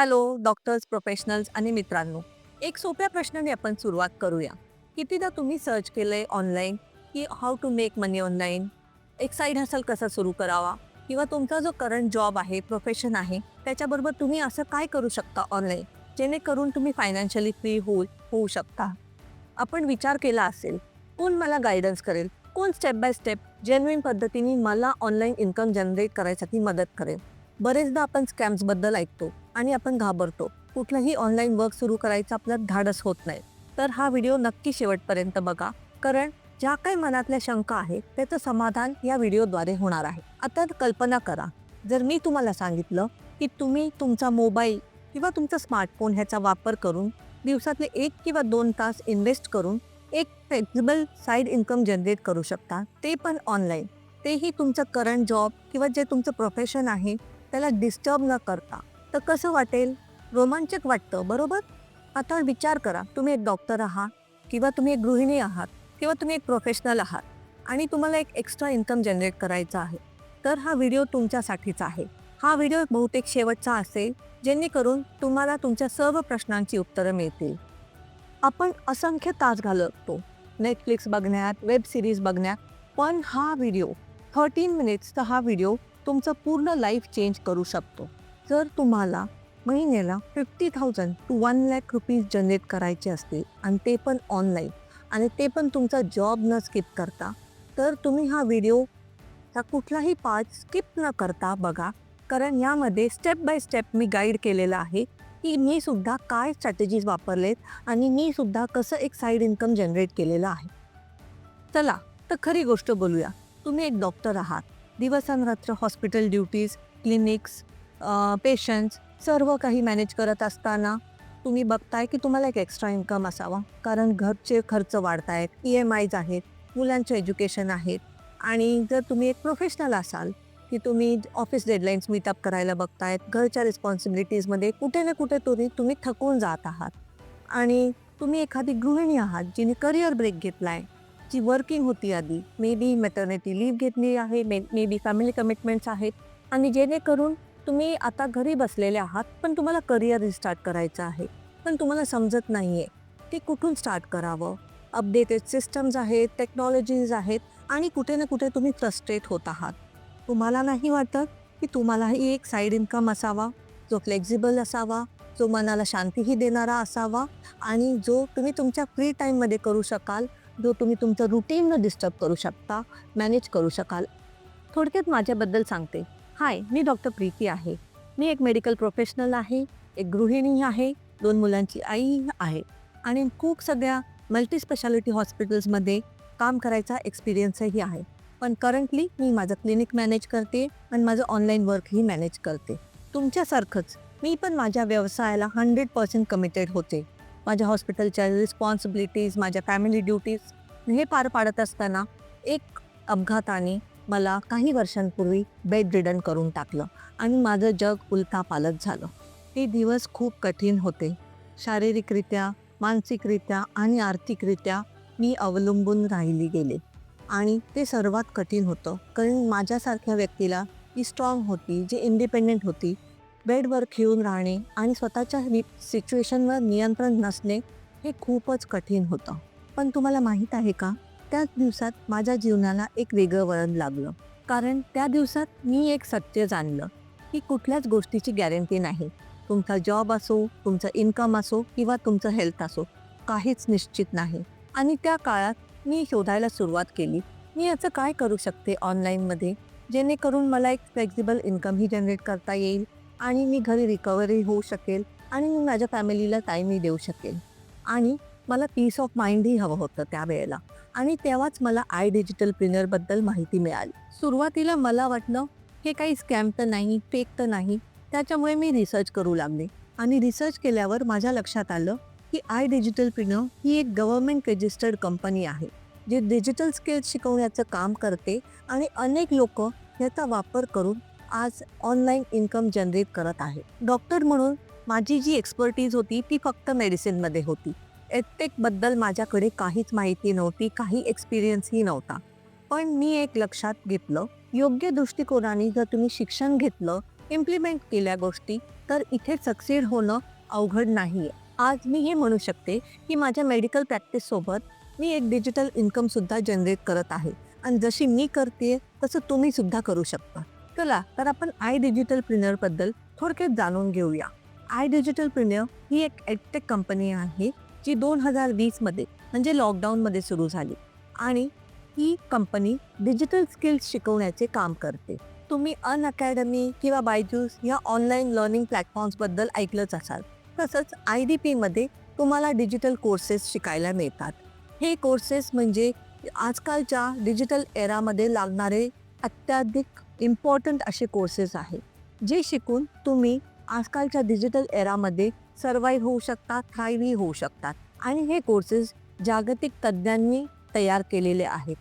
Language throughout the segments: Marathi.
हॅलो डॉक्टर्स प्रोफेशनल्स आणि मित्रांनो एक सोप्या प्रश्नाने आपण सुरुवात करूया. कितीदा तुम्ही सर्च केलं आहे ऑनलाईन की how to make money online एक साईड हसल कसा सुरू करावा? किंवा तुमचा जो करंट जॉब आहे प्रोफेशन आहे त्याच्याबरोबर तुम्ही असं काय करू शकता ऑनलाईन जेणेकरून तुम्ही फायनान्शियली फ्री होऊ होऊ शकता? आपण विचार केला असेल कोण मला गायडन्स करेल? कोण स्टेप बाय स्टेप जेन्युइन पद्धतीने मला ऑनलाईन इन्कम जनरेट करायसाठी मदत करेल? बरेचदा आपण स्कॅम्सबद्दल ऐकतो आणि आपण घाबरतो. कुठलंही ऑनलाईन वर्क सुरू करायचं आपलं धाडस होत नाही. तर हा व्हिडिओ नक्की शेवटपर्यंत बघा. कारण ज्या काही मनातल्या शंका आहेत त्याचं समाधान या व्हिडिओद्वारे होणार आहे. आता कल्पना करा. जर मी तुम्हाला सांगितलं की तुम्ही तुमचा मोबाईल किंवा तुमचा स्मार्टफोन ह्याचा वापर करून दिवसातले एक किंवा दोन तास इन्व्हेस्ट करून एक फ्लेक्झिबल साईड इन्कम जनरेट करू शकता ते पण ऑनलाईन तेही तुमचं करंट जॉब किंवा जे तुमचं प्रोफेशन आहे त्याला डिस्टर्ब न करता. तर कसं वाटेल? रोमांचक वाटतं बरोबर? आता विचार करा तुम्ही एक डॉक्टर आहात किंवा तुम्ही एक गृहिणी आहात किंवा तुम्ही एक प्रोफेशनल आहात आणि तुम्हाला एक एक्स्ट्रा इन्कम जनरेट करायचा आहे तर हा व्हिडिओ तुमच्यासाठीच आहे. हा व्हिडिओ बहुतेक शेवटचा असेल जेणेकरून तुम्हाला तुमच्या सर्व प्रश्नांची उत्तरं मिळतील. आपण असंख्य तास घालवतो नेटफ्लिक्स बघण्यात वेब सिरीज बघण्यात पण हा व्हिडिओ थर्टीन मिनिट्सचा हा व्हिडिओ तुमचं पूर्ण लाईफ चेंज करू शकतो. जर तुम्हाला महिन्याला fifty thousand to one lakh rupees generate करायचे असतील आणि ते पण ऑनलाईन आणि ते पण तुमचा जॉब न स्किप करता तर तुम्ही हा व्हिडिओ चा कुठलाही पार्ट स्किप न करता बघा. कारण यामध्ये स्टेप बाय स्टेप मी गाईड केलेलं आहे की मी सुद्धा काय स्ट्रॅटेजीज वापरलेत आणि मी सुद्धा कसं एक साईड इन्कम जनरेट केलेलं आहे. चला तर खरी गोष्ट बोलूया. तुम्ही एक डॉक्टर आहात. दिवसांरात्र हॉस्पिटल ड्युटीज क्लिनिक्स पेशंट्स सर्व काही मॅनेज करत असताना तुम्ही बघताय की तुम्हाला एक एक्स्ट्रा इन्कम असावा. कारण घरचे खर्च वाढत आहेत ई एम आयज आहेत मुलांचं एज्युकेशन आहेत. आणि जर तुम्ही एक प्रोफेशनल असाल की तुम्ही ऑफिस डेडलाईन्स मीटअप करायला बघतायत घरच्या रिस्पॉन्सिबिलिटीजमध्ये कुठे ना कुठे तरी तुम्ही थकून जात आहात. आणि तुम्ही एखादी गृहिणी आहात जिने करिअर ब्रेक घेतला आहे जी वर्किंग होती आधी. मे बी मॅटर्निटी लीव घेतली आहे मे मे बी फॅमिली कमिटमेंट्स आहेत. आणि जेणेकरून तुम्ही आता घरी बसलेले आहात पण तुम्हाला करिअर रिस्टार्ट करायचं आहे. पण तुम्हाला समजत नाही आहे की कुठून स्टार्ट करावं. अपडेटेड सिस्टम्स आहेत टेक्नॉलॉजीज आहेत आणि कुठे ना कुठे तुम्ही फ्रस्ट्रेट होत आहात. तुम्हाला नाही वाटत की तुम्हालाही एक साईड इन्कम असावा जो फ्लेक्झिबल असावा जो मनाला शांतीही देणारा असावा आणि जो तुम्ही तुमच्या फ्री टाईममध्ये करू शकाल जो तुम्ही तुमचं रुटीन डिस्टर्ब करू शकता मॅनेज करू शकाल. थोडक्यात माझ्याबद्दल सांगते. हाय मी डॉक्टर प्रीती आहे. मी एक मेडिकल प्रोफेशनल आहे एक गृहिणी आहे दोन मुलांची आई आहे. आणि खूप सगळ्या मल्टीस्पेशालिटी हॉस्पिटल्समध्ये काम करायचा एक्सपिरियन्सही आहे. पण करंटली मी माझं क्लिनिक मॅनेज करते आणि माझं ऑनलाईन वर्कही मॅनेज करते. तुमच्यासारखंच मी पण माझ्या व्यवसायाला हंड्रेड पर्सेंट कमिटेड होते. माझ्या हॉस्पिटलच्या रिस्पॉन्सिबिलिटीज माझ्या फॅमिली ड्युटीज हे पार पाडत असताना एक अपघाताने मला काही वर्षांपूर्वी बेड रिडन करून टाकलं आणि माझं जग उलथा पालत झालं. ते दिवस खूप कठीण होते. शारीरिकरित्या मानसिकरित्या आणि आर्थिकरित्या मी अवलंबून राहिली गेले आणि ते सर्वात कठीण होतं. कारण माझ्यासारख्या व्यक्तीला ती स्ट्रॉंग होती जी इंडिपेंडेंट होती बेडवर खेळून राहणे आणि स्वतःच्या सिच्युएशनवर नियंत्रण नसणे हे खूपच कठीण होतं. पण तुम्हाला माहीत आहे का? त्याच दिवसात माझ्या जीवनाला एक वेगळं वळण लागलं. कारण त्या दिवसात मी एक सत्य जाणलं की कुठल्याच गोष्टीची गॅरंटी नाही. तुमचा जॉब असो तुमचं इन्कम असो किंवा तुमचं हेल्थ असो काहीच निश्चित नाही. आणि त्या काळात मी शोधायला सुरुवात केली. मी याचं काय करू शकते ऑनलाईनमध्ये जेणेकरून मला एक फ्लेक्झिबल इन्कमही जनरेट करता येईल आणि मी घरी रिकव्हरी होऊ शकेल आणि मी माझ्या फॅमिलीला टाईमही देऊ शकेल. आणि मला पीस ऑफ माइंडही हवं होतं त्यावेळेला आणि तेव्हाच मला आय डिजिटल प्रिनरबद्दल माहिती मिळाली. सुरुवातीला मला वाटलं हे काही स्कॅम तर नाही फेक तर नाही त्याच्यामुळे मी रिसर्च करू लागले. आणि रिसर्च केल्यावर माझ्या लक्षात आलं की आय डिजिटल प्रिनर ही एक गव्हर्मेंट रजिस्टर्ड कंपनी आहे जे डिजिटल स्किल्स शिकवण्याचं काम करते आणि अनेक लोक याचा वापर करून आज ऑनलाईन इन्कम जनरेट करत आहे. डॉक्टर म्हणून माझी जी एक्सपर्टीज होती ती फक्त मेडिसिनमध्ये होती. एथेकबद्दल माझ्याकडे काहीच माहिती नव्हती काही एक्सपिरियन्सही नव्हता. पण मी एक लक्षात घेतलं योग्य दृष्टिकोनाने जर तुम्ही शिक्षण घेतलं इम्प्लिमेंट केल्या गोष्टी तर इथे सक्सीड होणं अवघड नाही आहे आज मी हे म्हणू शकते की माझ्या मेडिकल प्रॅक्टिससोबत मी एक डिजिटल इन्कमसुद्धा जनरेट करत आहे. आणि जशी मी करते तसं तुम्हीसुद्धा करू शकता. चला तर आपण आय डिजिटल प्रिनरबद्दल थोडक्यात जाणून घेऊया. आय डिजिटल प्रिन्यर ही एक एडटेक कंपनी आहे जी दोन हजार वीसमध्ये म्हणजे लॉकडाऊनमध्ये सुरू झाली. आणि ही कंपनी डिजिटल स्किल्स शिकवण्याचे काम करते. तुम्ही अन अकॅडमी किंवा बायजूस या ऑनलाईन लर्निंग प्लॅटफॉर्म्सबद्दल ऐकलंच असाल. तसंच आय डी पीमध्ये तुम्हाला डिजिटल कोर्सेस शिकायला मिळतात. हे कोर्सेस म्हणजे आजकालच्या डिजिटल एरामध्ये लागणारे अत्याधिक इम्पॉर्टंट असे कोर्सेस आहेत जे शिकून तुम्ही आजकालच्या डिजिटल एरामध्ये सर्वाईव्ह होऊ शकतात थ्राईव्हही होऊ शकतात. आणि हे कोर्सेस जागतिक तज्ज्ञांनी तयार केलेले आहेत.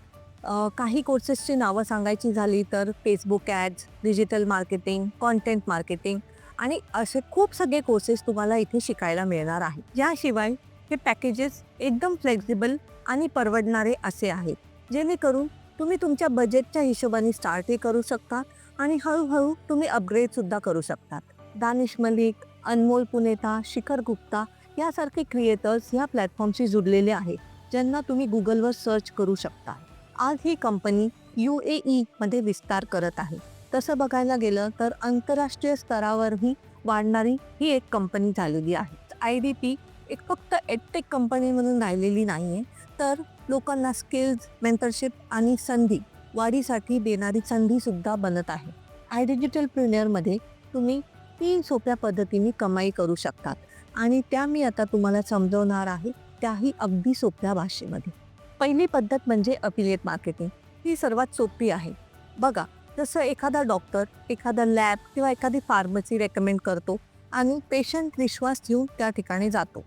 काही कोर्सेसची नावं सांगायची झाली तर Facebook ads digital marketing content marketing आणि असे खूप सगळे कोर्सेस तुम्हाला इथे शिकायला मिळणार आहेत. याशिवाय हे पॅकेजेस एकदम फ्लेक्झिबल आणि परवडणारे असे आहेत. जेणेकरून तुम्ही तुमच्या बजेटच्या हिशोबाने स्टार्टही करू शकता आणि हळूहळू तुम्ही अपग्रेडसुद्धा करू शकतात दानिश मलिक अनमोल पुनेता शिखर गुप्ता यासारखे क्रिएटर्स ह्या प्लॅटफॉर्मशी जुडलेले आहेत ज्यांना तुम्ही गुगलवर सर्च करू शकता. आज ही कंपनी यू ए ईमध्ये विस्तार करत आहे. तसं बघायला गेलं तर आंतरराष्ट्रीय स्तरावरही वाढणारी ही एक कंपनी झालेली आहे. आय डी पी एक फक्त एडटेक कंपनी म्हणून राहिलेली नाही आहे तर लोकांना स्किल्स मेंटरशिप आणि संधी वाढीसाठी देणारी संधीसुद्धा बनत आहे. आय डिजिटल प्रिमियरमध्ये तुम्ही तीन सोप्या पद्धतीने कमाई करू शकतात. आणि त्या मी आता तुम्हाला समजवणार आहे त्याही अगदी सोप्या भाषेमध्ये. पहिली पद्धत म्हणजे अफिलिएट मार्केटिंग ही सर्वात सोपी आहे. बघा जसं एखादा डॉक्टर एखादा लॅब किंवा एखादी फार्मसी रेकमेंड करतो आणि पेशंट विश्वास घेऊन त्या ठिकाणी जातो.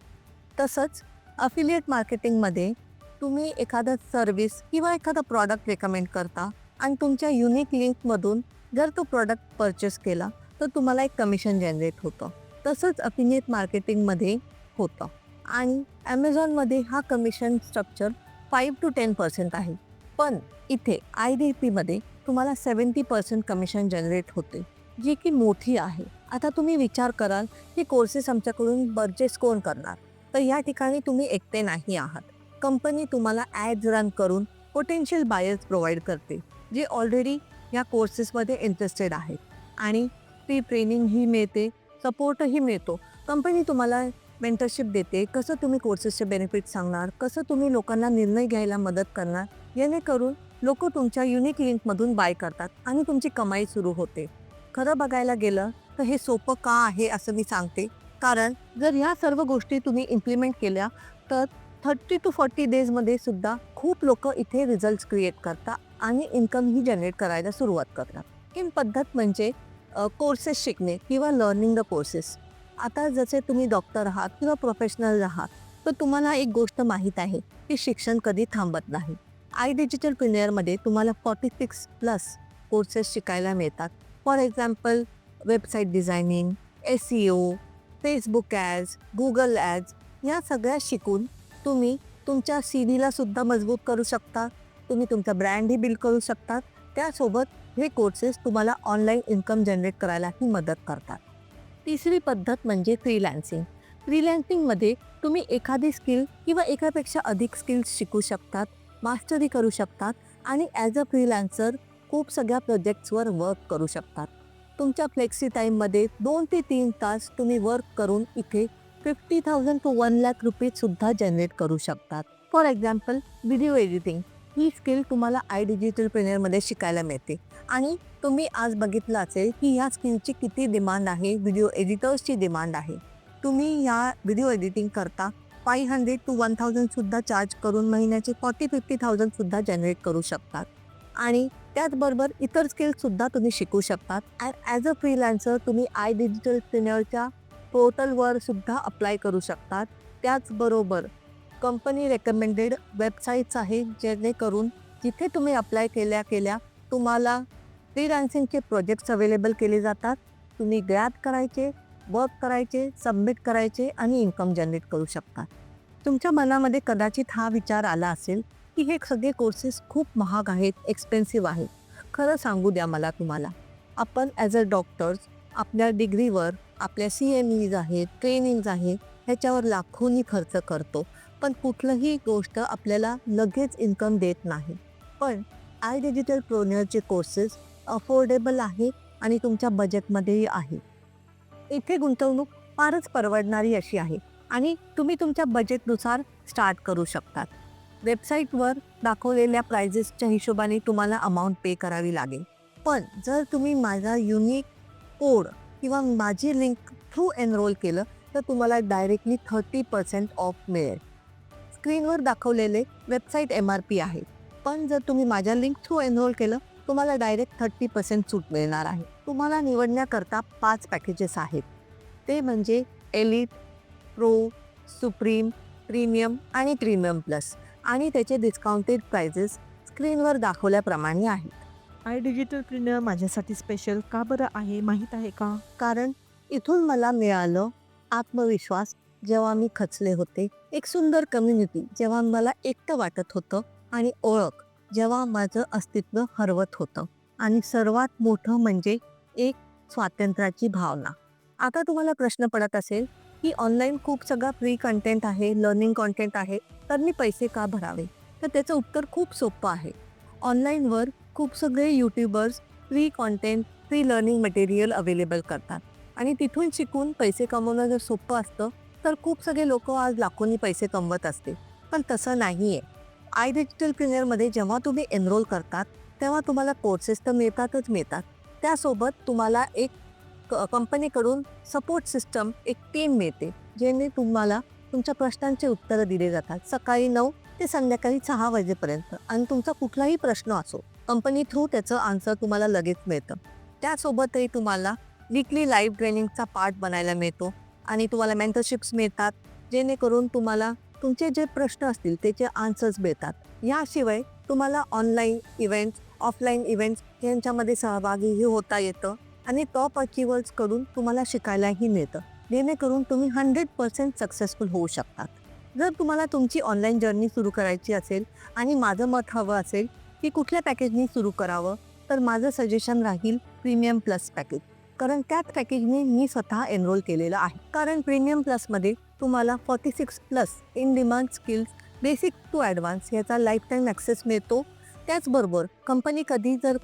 तसंच अफिलिएट मार्केटिंगमध्ये तुम्ही एखादं सर्विस किंवा एखादा प्रॉडक्ट रेकमेंड करता आणि तुमच्या युनिक लिंकमधून जर तो प्रॉडक्ट परचेस केला तर तुम्हाला एक कमिशन जनरेट होतं. तसंच अफिलिएट मार्केटिंगमध्ये होतं. आणि ॲमेझॉनमध्ये हा commission structure five to ten percent आहे. पण इथे आय डी पीमध्ये तुम्हाला सेवन्टी पर्सेंट कमिशन जनरेट होते जी की मोठी आहे. आता तुम्ही विचार कराल की कोर्सेस आमच्याकडून परचेस कोण करणार? तर या ठिकाणी तुम्ही एकटे नाही आहात. कंपनी तुम्हाला ॲड्स रन करून पोटेन्शियल बायर्स प्रोव्हाइड करते जे ऑलरेडी या कोर्सेसमध्ये इंटरेस्टेड आहेत. आणि फ्री ट्रेनिंगही मिळते सपोर्टही मिळतो. कंपनी तुम्हाला मेंटरशिप देते कसं तुम्ही कोर्सेसचे बेनिफिट सांगणार कसं तुम्ही लोकांना निर्णय घ्यायला मदत करणार जेणेकरून लोक तुमच्या युनिक लिंकमधून बाय करतात आणि तुमची कमाई सुरू होते. खरं बघायला गेलं तर हे सोपं का आहे असं मी सांगते. कारण जर ह्या सर्व गोष्टी तुम्ही इम्प्लिमेंट केल्या तर थर्टी टू फॉर्टी डेजमध्ये सुद्धा खूप लोक इथे रिझल्ट क्रिएट करतात आणि इन्कमही जनरेट करायला सुरुवात करतात. ही पद्धत म्हणजे कोर्सेस शिकणे किंवा लर्निंग द कोर्सेस आता जसे तुम्ही डॉक्टर आहात किंवा प्रोफेशनल आहात तर तुम्हाला एक गोष्ट माहीत आहे की शिक्षण कधी थांबत नाही. आय डिजिटल प्रिनियरमध्ये तुम्हाला फॉर्टी सिक्स प्लस कोर्सेस शिकायला मिळतात. For example website designing S E O Facebook ads Google ads या सगळ्या शिकून तुम्ही तुमच्या सी सुद्धा मजबूत करू शकता. तुम्ही तुमचा ब्रँडही बिल्ड करू शकता. त्यासोबत हे कोर्सेस तुम्हाला ऑनलाईन इन्कम जनरेट करायलाही मदत करतात. तिसरी पद्धत म्हणजे फ्रीलॅन्सिंग फ्रीलॅन्सिंगमध्ये तुम्ही एखादी स्किल किंवा एकापेक्षा अधिक स्किल्स शिकू शकतात मास्टरी करू शकतात आणि ॲज अ फ्रीलॅन्सर खूप सगळ्या प्रोजेक्ट्सवर वर्क करू शकतात. तुमच्या फ्लेक्सी टाईममध्ये दोन ते तीन तास तुम्ही वर्क करून इथे fifty thousand to one lakh रुपीजसुद्धा generate करू शकतात. फॉर एक्झाम्पल व्हिडिओ एडिटिंग ही स्किल तुम्हाला आय डिजिटल प्रेनियरमध्ये शिकायला मिळते. आणि तुम्ही आज बघितलं असेल की ह्या स्किलची किती डिमांड आहे व्हिडिओ एडिटर्सची डिमांड आहे. तुम्ही या व्हिडिओ एडिटिंग करता फाय हंड्रेड टू वन थाउजंडसुद्धा चार्ज करून महिन्याचे फॉर्टी फिफ्टी थाउजंडसुद्धा जनरेट करू शकतात. आणि त्याचबरोबर इतर स्किल्ससुद्धा तुम्ही शिकू शकतात. अँड ॲज अ फ्रीलान्सर तुम्ही आय डिजिटल प्रिनरच्या पोर्टलवर सुद्धा अप्लाय करू शकतात. त्याचबरोबर कंपनी रेकमेंडेड वेबसाईट्स आहेत जेणेकरून जिथे तुम्ही अप्लाय केल्या केल्या तुम्हाला फ्रीलान्सिंगचे प्रोजेक्ट्स अवेलेबल केले जातात. तुम्ही ग्रॅप करायचे वर्क करायचे सबमिट करायचे आणि इन्कम जनरेट करू शकता. तुमच्या मनामध्ये कदाचित हा विचार आला असेल की हे सगळे कोर्सेस खूप महाग आहेत एक्सपेन्सिव्ह आहेत. खरं सांगू द्या मला तुम्हाला. आपण ॲज अ डॉक्टर्स आपल्या डिग्रीवर आपल्या सी एम ईज आहेत ट्रेनिंग्ज आहेत ह्याच्यावर लाखोनी खर्च करतो. पण कुठलंही गोष्ट आपल्याला लगेच इन्कम देत नाही. पण आय डिजिटल प्रोनियरचे कोर्सेस अफोर्डेबल आहे आणि तुमच्या बजेटमध्येही आहे. इथे गुंतवणूक फारच परवडणारी अशी आहे आणि तुम्ही तुमच्या बजेटनुसार स्टार्ट करू शकतात. वेबसाईटवर दाखवलेल्या प्राइजेसच्या हिशोबाने तुम्हाला अमाऊंट पे करावी लागेल. पण जर तुम्ही माझा युनिक कोड किंवा माझी लिंक थ्रू एनरोल केलं तर तुम्हाला डायरेक्टली थर्टी पर्सेंट ऑफ मिळेल. स्क्रीनवर दाखवलेले वेबसाईट एम आर पी आहे पण जर तुम्ही माझ्या लिंक थ्रू एनरोल केलं तुम्हाला डायरेक्ट थर्टी पर्सेंट सूट मिळणार आहे. तुम्हाला निवडण्याकरता पाच पॅकेजेस आहेत. ते म्हणजे एलिट प्रो सुप्रीम प्रीमियम आणि प्रीमियम प्लस आणि त्याचे डिस्काउंटेड प्राइजेस स्क्रीनवर दाखवल्याप्रमाणे आहेत. आय डिजिटल प्रिनर माझ्यासाठी स्पेशल का बरं आहे माहीत आहे का? कारण इथून मला मिळालं आत्मविश्वास जेव्हा मी खचले होते. एक सुंदर कम्युनिटी जेव्हा मला एकटं वाटत होतं आणि ओळख जेव्हा माझं अस्तित्व हरवत होतं. आणि सर्वात मोठं म्हणजे एक स्वातंत्र्याची भावना. आता तुम्हाला प्रश्न पडत असेल की ऑनलाईन खूप सगळा फ्री कंटेंट आहे लर्निंग कॉन्टेंट आहे तर मी पैसे का भरावे? तर त्याचं उत्तर खूप सोपं आहे. ऑनलाईनवर खूप सगळे YouTubers free content free learning material available करतात. आणि तिथून शिकून पैसे कमवणं जर सोपं असतं तर खूप सगळे लोक आज लाखोंनी पैसे कमवत असते पण तसं नाही आहे आय डिजिटल प्रिमियरमध्ये जेव्हा तुम्ही एनरोल करतात तेव्हा तुम्हाला कोर्सेस तर मिळतातच मिळतात. त्यासोबत तुम्हाला एक क कंपनीकडून सपोर्ट सिस्टम एक टीम मिळते ज्याने तुम्हाला तुमच्या प्रश्नांचे उत्तरं दिले जातात. सकाळी नऊ ते संध्याकाळी सहा वाजेपर्यंत. आणि तुमचा कुठलाही प्रश्न असो कंपनी थ्रू त्याचं आन्सर तुम्हाला लगेच मिळतं. त्यासोबतही तुम्हाला वीकली लाईव्ह ट्रेनिंगचा पार्ट बनायला मिळतो आणि तुम्हाला मेंटरशिप्स मिळतात जेणेकरून तुम्हाला तुमचे जे प्रश्न असतील त्याचे आन्सर्स मिळतात. याशिवाय तुम्हाला ऑनलाईन इव्हेंट्स ऑफलाईन इव्हेंट्स यांच्यामध्ये सहभागीही होता येतं आणि टॉप अचिव्हर्सकडून तुम्हाला शिकायलाही मिळतं. जेणेकरून तुम्ही हंड्रेड पर्सेंट सक्सेसफुल होऊ शकतात. जर तुम्हाला तुमची ऑनलाईन जर्नी सुरू करायची असेल आणि माझं मत हवं असेल की कुठल्या पॅकेजनी सुरू करावं? तर माझं सजेशन राहील प्रीमियम प्लस पॅकेज कारण त्याच पॅकेजने मी स्वतः एनरोल केलेलं आहे. कारण प्रीमियम प्लसमध्ये तुम्हाला forty six plus in demand skills basic to advance याचा लाईफ टाईम ॲक्सेस मिळतो. त्याचबरोबर कंपनी कधी जर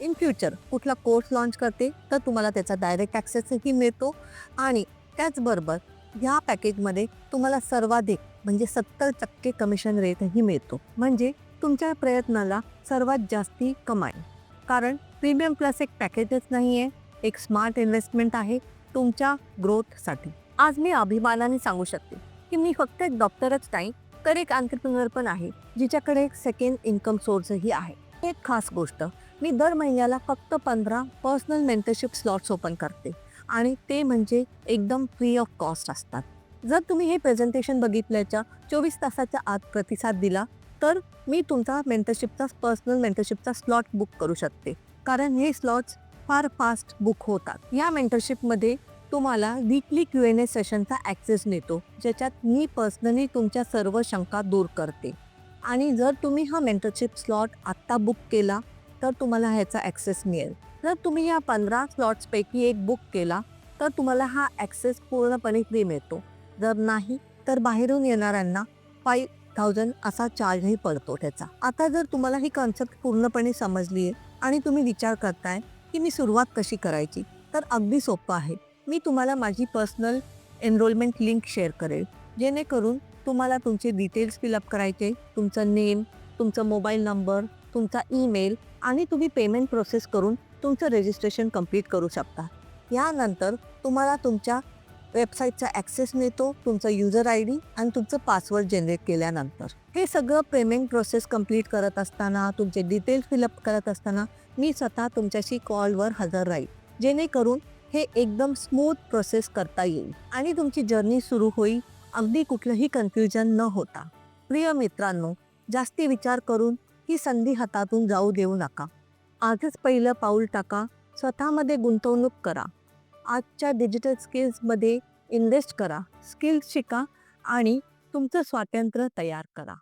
इन फ्युचर कुठला कोर्स लॉन्च करते तर तुम्हाला त्याचा डायरेक्ट ॲक्सेसही मिळतो. आणि त्याचबरोबर या पॅकेजमध्ये तुम्हाला सर्वाधिक म्हणजे सत्तर टक्के कमिशन रेटही मिळतो. म्हणजे तुमच्या प्रयत्नाला सर्वात जास्ती कमाई. कारण प्रीमियम प्लस एक पॅकेजच नाही आहे एक स्मार्ट इन्व्हेस्टमेंट आहे तुमच्या ग्रोथसाठी आज मी अभिमानाने सांगू शकते की मी फक्त एक डॉक्टरच नाही तर एक अंतरप्रिनर पण आहे जिच्याकडे एक सेकंड इन्कम सोर्सही आहे. एक खास गोष्ट मी दर महिन्याला फक्त पंधरा पर्सनल मेंटरशिप स्लॉट्स ओपन करते आणि ते म्हणजे एकदम फ्री ऑफ कॉस्ट असतात. जर तुम्ही हे प्रेझेंटेशन बघितल्याच्या चोवीस तासाच्या आत प्रतिसाद दिला तर मी तुमचा मेंटरशिपचा पर्सनल मेंटरशिपचा स्लॉट बुक करू शकते. कारण हे स्लॉट्स फार फास्ट बुक होतात. या मेंटरशिपमध्ये तुम्हाला वीकली क्यू एन ए सेशनचा ॲक्सेस मिळतो ज्याच्यात मी पर्सनली तुमच्या सर्व शंका दूर करते. आणि जर तुम्ही हा मेंटरशिप स्लॉट आत्ता बुक केला तर तुम्हाला ह्याचा ॲक्सेस मिळेल. जर तुम्ही या पंधरा स्लॉट्सपैकी एक बुक केला तर तुम्हाला हा ॲक्सेस पूर्णपणे फ्री मिळतो. जर नाही तर बाहेरून येणाऱ्यांना फाईव्ह थाउजंड असा चार्जही पडतो त्याचा. आता जर तुम्हाला ही कॉन्सेप्ट पूर्णपणे समजली आहे आणि तुम्ही विचार करताय की मी सुरुवात कशी करायची तर अगदी सोपं आहे. मी तुम्हाला माझी पर्सनल एनरोलमेंट लिंक शेअर करेल. जेणेकरून तुम्हाला तुमचे डिटेल्स फिलअप करायचे तुमचं नेम तुमचं मोबाईल नंबर तुमचा ईमेल आणि तुम्ही पेमेंट प्रोसेस करून तुमचं रजिस्ट्रेशन कंप्लीट करू शकता. यानंतर तुम्हाला तुमच्या वेबसाईटचा ॲक्सेस मिळतो तुमचं युजर आय डी आणि तुमचं पासवर्ड जनरेट केल्यानंतर. हे सगळं पेमेंट प्रोसेस कंप्लीट करत असताना तुमचे डिटेल्स फिलअप करत असताना मी स्वतः तुमच्याशी कॉलवर हजर राहील. जेणेकरून हे एकदम स्मूथ प्रोसेस करता येईल आणि तुमची जर्नी सुरू होईल. अगदी कुठलंही कन्फ्युजन न होता. प्रिय मित्रांनो जास्ती विचार करून ही संधी हातातून जाऊ देऊ नका. आजच पहिलं पाऊल टाका. स्वतःमध्ये गुंतवणूक करा. आजच्या डिजिटल स्किल्समध्ये इन्व्हेस्ट करा. स्किल्स शिका आणि तुमचं स्वातंत्र्य तयार करा.